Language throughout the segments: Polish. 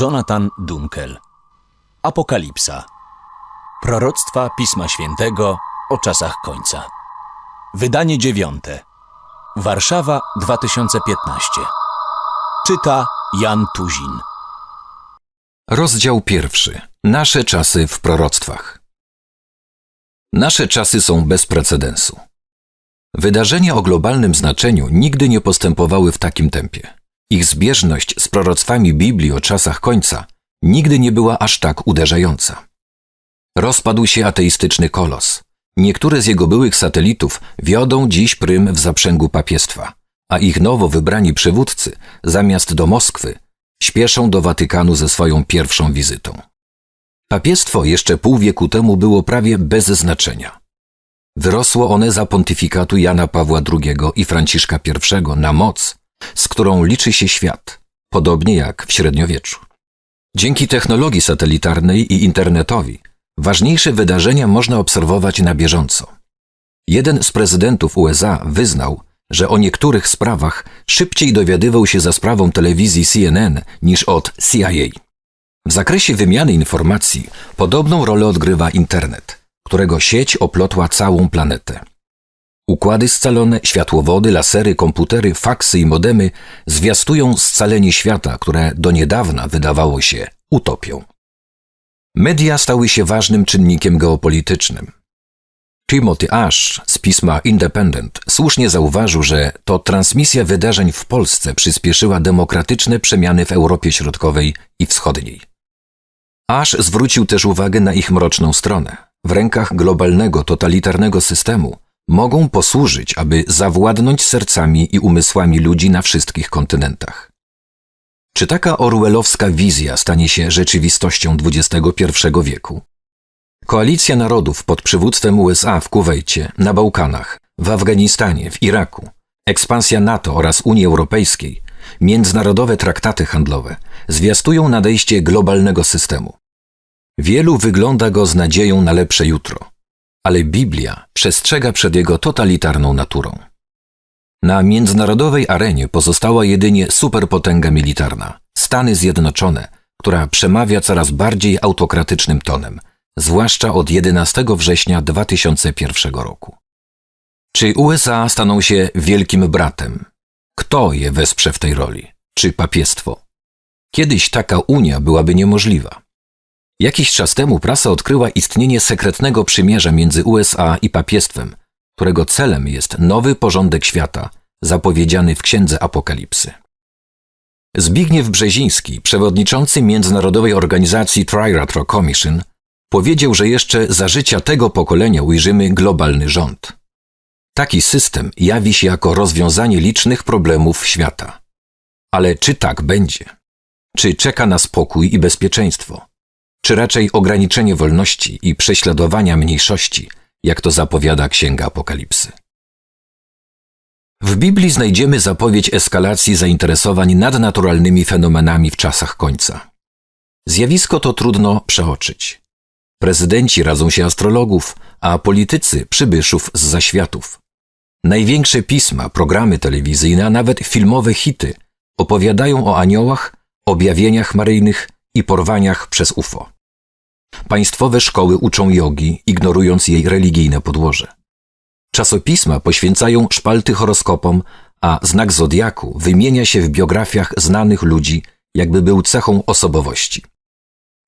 Jonathan Dunkel. Apokalipsa. Proroctwa Pisma Świętego o czasach końca. Wydanie dziewiąte. Warszawa 2015. Czyta Jan Tuzin. Rozdział pierwszy. Nasze czasy w proroctwach. Nasze czasy są bez precedensu. Wydarzenia o globalnym znaczeniu nigdy nie postępowały w takim tempie. Ich zbieżność z proroctwami Biblii o czasach końca nigdy nie była aż tak uderzająca. Rozpadł się ateistyczny kolos. Niektóre z jego byłych satelitów wiodą dziś prym w zaprzęgu papiestwa, a ich nowo wybrani przywódcy, zamiast do Moskwy, śpieszą do Watykanu ze swoją pierwszą wizytą. Papiestwo jeszcze pół wieku temu było prawie bez znaczenia. Wyrosło one za pontyfikatu Jana Pawła II i Franciszka I na moc, z którą liczy się świat, podobnie jak w średniowieczu. Dzięki technologii satelitarnej i internetowi ważniejsze wydarzenia można obserwować na bieżąco. Jeden z prezydentów USA wyznał, że o niektórych sprawach szybciej dowiadywał się za sprawą telewizji CNN niż od CIA. W zakresie wymiany informacji podobną rolę odgrywa internet, którego sieć oplotła całą planetę. Układy scalone, światłowody, lasery, komputery, faksy i modemy zwiastują scalenie świata, które do niedawna wydawało się utopią. Media stały się ważnym czynnikiem geopolitycznym. Timothy Ash z pisma Independent słusznie zauważył, że to transmisja wydarzeń w Polsce przyspieszyła demokratyczne przemiany w Europie Środkowej i Wschodniej. Ash zwrócił też uwagę na ich mroczną stronę. W rękach globalnego, totalitarnego systemu mogą posłużyć, aby zawładnąć sercami i umysłami ludzi na wszystkich kontynentach. Czy taka orwellowska wizja stanie się rzeczywistością XXI wieku? Koalicja narodów pod przywództwem USA w Kuwejcie, na Bałkanach, w Afganistanie, w Iraku, ekspansja NATO oraz Unii Europejskiej, międzynarodowe traktaty handlowe zwiastują nadejście globalnego systemu. Wielu wygląda go z nadzieją na lepsze jutro, ale Biblia przestrzega przed jego totalitarną naturą. Na międzynarodowej arenie pozostała jedynie superpotęga militarna Stany Zjednoczone, która przemawia coraz bardziej autokratycznym tonem, zwłaszcza od 11 września 2001 roku. Czy USA staną się wielkim bratem? Kto je wesprze w tej roli? Czy papiestwo? Kiedyś taka unia byłaby niemożliwa. Jakiś czas temu prasa odkryła istnienie sekretnego przymierza między USA i papiestwem, którego celem jest nowy porządek świata, zapowiedziany w Księdze Apokalipsy. Zbigniew Brzeziński, przewodniczący międzynarodowej organizacji Trilateral Commission, powiedział, że jeszcze za życia tego pokolenia ujrzymy globalny rząd. Taki system jawi się jako rozwiązanie licznych problemów świata. Ale czy tak będzie? Czy czeka nas pokój i bezpieczeństwo? Czy raczej ograniczenie wolności i prześladowania mniejszości, jak to zapowiada Księga Apokalipsy? W Biblii znajdziemy zapowiedź eskalacji zainteresowań nadnaturalnymi fenomenami w czasach końca. Zjawisko to trudno przeoczyć. Prezydenci radzą się astrologów, a politycy przybyszów z zaświatów. Największe pisma, programy telewizyjne, a nawet filmowe hity opowiadają o aniołach, objawieniach maryjnych i porwaniach przez UFO. Państwowe szkoły uczą jogi, ignorując jej religijne podłoże. Czasopisma poświęcają szpalty horoskopom, a znak zodiaku wymienia się w biografiach znanych ludzi, jakby był cechą osobowości.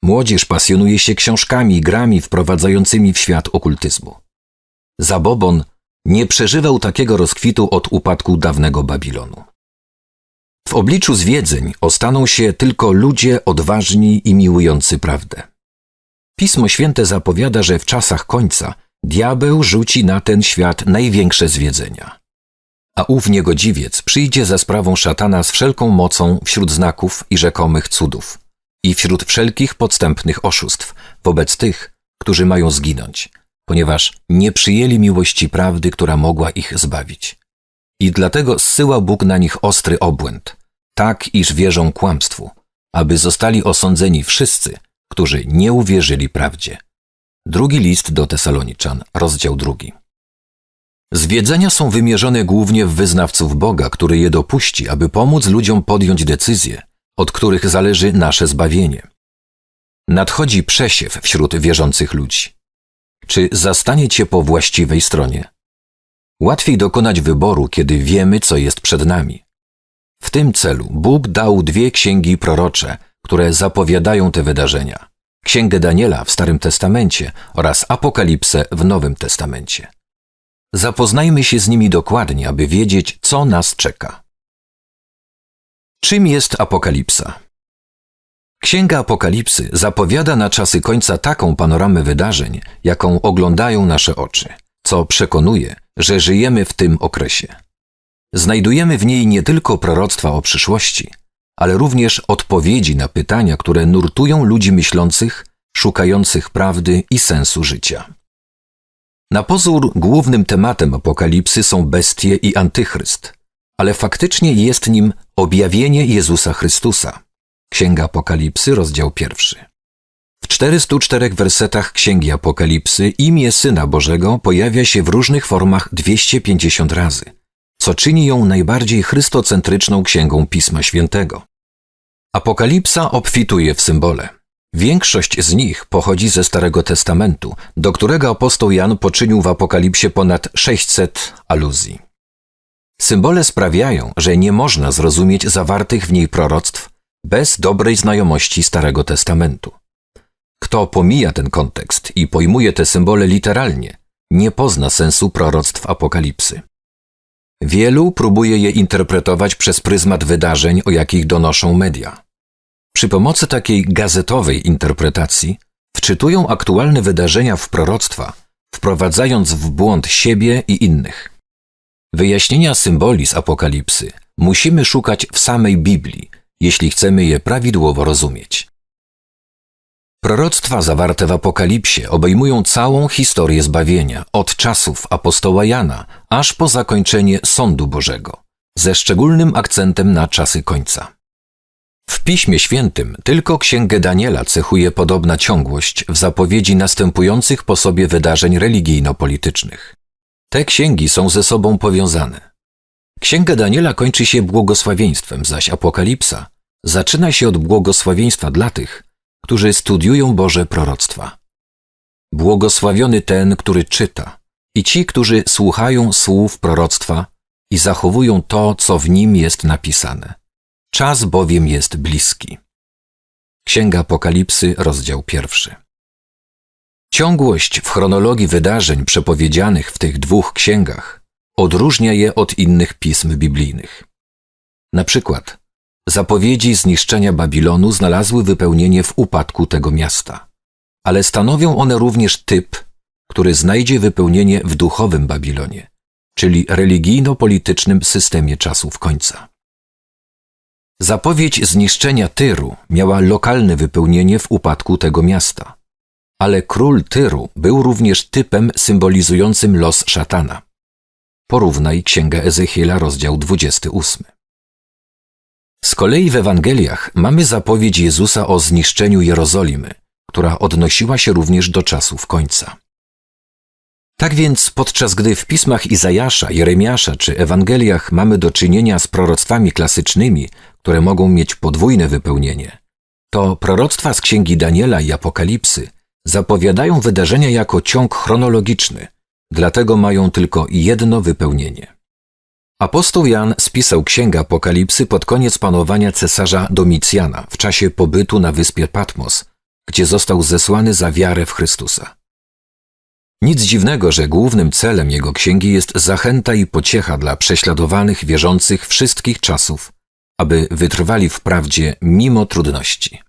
Młodzież pasjonuje się książkami i grami wprowadzającymi w świat okultyzmu. Zabobon nie przeżywał takiego rozkwitu od upadku dawnego Babilonu. W obliczu zwiedzeń ostaną się tylko ludzie odważni i miłujący prawdę. Pismo Święte zapowiada, że w czasach końca diabeł rzuci na ten świat największe zwiedzenia. A ów niegodziwiec przyjdzie za sprawą szatana z wszelką mocą wśród znaków i rzekomych cudów i wśród wszelkich podstępnych oszustw wobec tych, którzy mają zginąć, ponieważ nie przyjęli miłości prawdy, która mogła ich zbawić. I dlatego zsyła Bóg na nich ostry obłęd, tak iż wierzą kłamstwu, aby zostali osądzeni wszyscy, którzy nie uwierzyli prawdzie. Drugi list do Tesaloniczan, rozdział drugi. Zwiedzenia są wymierzone głównie w wyznawców Boga, który je dopuści, aby pomóc ludziom podjąć decyzję, od których zależy nasze zbawienie. Nadchodzi przesiew wśród wierzących ludzi. Czy zastanie cię po właściwej stronie? Łatwiej dokonać wyboru, kiedy wiemy, co jest przed nami. W tym celu Bóg dał dwie księgi prorocze, które zapowiadają te wydarzenia. Księgę Daniela w Starym Testamencie oraz Apokalipsę w Nowym Testamencie. Zapoznajmy się z nimi dokładnie, aby wiedzieć, co nas czeka. Czym jest Apokalipsa? Księga Apokalipsy zapowiada na czasy końca taką panoramę wydarzeń, jaką oglądają nasze oczy, co przekonuje, że żyjemy w tym okresie. Znajdujemy w niej nie tylko proroctwa o przyszłości, ale również odpowiedzi na pytania, które nurtują ludzi myślących, szukających prawdy i sensu życia. Na pozór głównym tematem apokalipsy są bestie i antychryst, ale faktycznie jest nim objawienie Jezusa Chrystusa. Księga Apokalipsy, rozdział pierwszy. W 404 wersetach Księgi Apokalipsy imię Syna Bożego pojawia się w różnych formach 250 razy, co czyni ją najbardziej chrystocentryczną księgą Pisma Świętego. Apokalipsa obfituje w symbole. Większość z nich pochodzi ze Starego Testamentu, do którego apostoł Jan poczynił w Apokalipsie ponad 600 aluzji. Symbole sprawiają, że nie można zrozumieć zawartych w niej proroctw bez dobrej znajomości Starego Testamentu. Kto pomija ten kontekst i pojmuje te symbole literalnie, nie pozna sensu proroctw Apokalipsy. Wielu próbuje je interpretować przez pryzmat wydarzeń, o jakich donoszą media. Przy pomocy takiej gazetowej interpretacji wczytują aktualne wydarzenia w proroctwa, wprowadzając w błąd siebie i innych. Wyjaśnienia symboli z Apokalipsy musimy szukać w samej Biblii, jeśli chcemy je prawidłowo rozumieć. Proroctwa zawarte w Apokalipsie obejmują całą historię zbawienia, od czasów apostoła Jana aż po zakończenie sądu Bożego, ze szczególnym akcentem na czasy końca. W Piśmie Świętym tylko Księgę Daniela cechuje podobna ciągłość w zapowiedzi następujących po sobie wydarzeń religijno-politycznych. Te księgi są ze sobą powiązane. Księga Daniela kończy się błogosławieństwem, zaś Apokalipsa zaczyna się od błogosławieństwa dla tych, którzy studiują Boże proroctwa. Błogosławiony ten, który czyta, i ci, którzy słuchają słów proroctwa i zachowują to, co w nim jest napisane. Czas bowiem jest bliski. Księga Apokalipsy, rozdział pierwszy. Ciągłość w chronologii wydarzeń przepowiedzianych w tych dwóch księgach odróżnia je od innych pism biblijnych. Na przykład, zapowiedzi zniszczenia Babilonu znalazły wypełnienie w upadku tego miasta, ale stanowią one również typ, który znajdzie wypełnienie w duchowym Babilonie, czyli religijno-politycznym systemie czasów końca. Zapowiedź zniszczenia Tyru miała lokalne wypełnienie w upadku tego miasta, ale król Tyru był również typem symbolizującym los szatana. Porównaj Księgę Ezechiela, rozdział 28. Kolei w Ewangeliach mamy zapowiedź Jezusa o zniszczeniu Jerozolimy, która odnosiła się również do czasów końca. Tak więc, podczas gdy w pismach Izajasza, Jeremiasza czy Ewangeliach mamy do czynienia z proroctwami klasycznymi, które mogą mieć podwójne wypełnienie, to proroctwa z księgi Daniela i Apokalipsy zapowiadają wydarzenia jako ciąg chronologiczny, dlatego mają tylko jedno wypełnienie. Apostoł Jan spisał księgę Apokalipsy pod koniec panowania cesarza Domicjana w czasie pobytu na wyspie Patmos, gdzie został zesłany za wiarę w Chrystusa. Nic dziwnego, że głównym celem jego księgi jest zachęta i pociecha dla prześladowanych wierzących wszystkich czasów, aby wytrwali w prawdzie mimo trudności.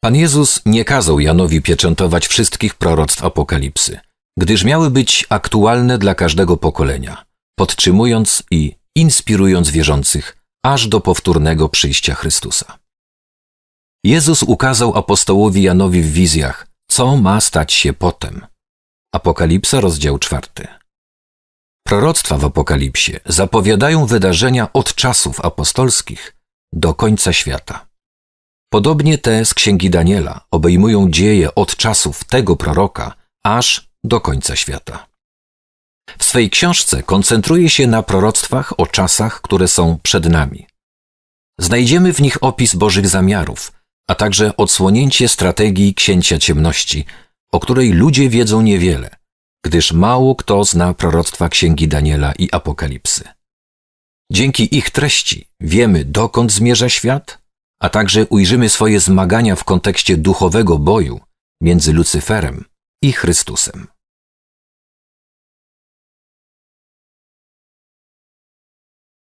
Pan Jezus nie kazał Janowi pieczętować wszystkich proroctw Apokalipsy, gdyż miały być aktualne dla każdego pokolenia, podtrzymując i inspirując wierzących aż do powtórnego przyjścia Chrystusa. Jezus ukazał apostołowi Janowi w wizjach, co ma stać się potem. Apokalipsa, rozdział czwarty. Proroctwa w Apokalipsie zapowiadają wydarzenia od czasów apostolskich do końca świata. Podobnie te z księgi Daniela obejmują dzieje od czasów tego proroka aż do końca świata. W swej książce koncentruje się na proroctwach o czasach, które są przed nami. Znajdziemy w nich opis Bożych zamiarów, a także odsłonięcie strategii księcia ciemności, o której ludzie wiedzą niewiele, gdyż mało kto zna proroctwa księgi Daniela i Apokalipsy. Dzięki ich treści wiemy, dokąd zmierza świat, a także ujrzymy swoje zmagania w kontekście duchowego boju między Lucyferem i Chrystusem.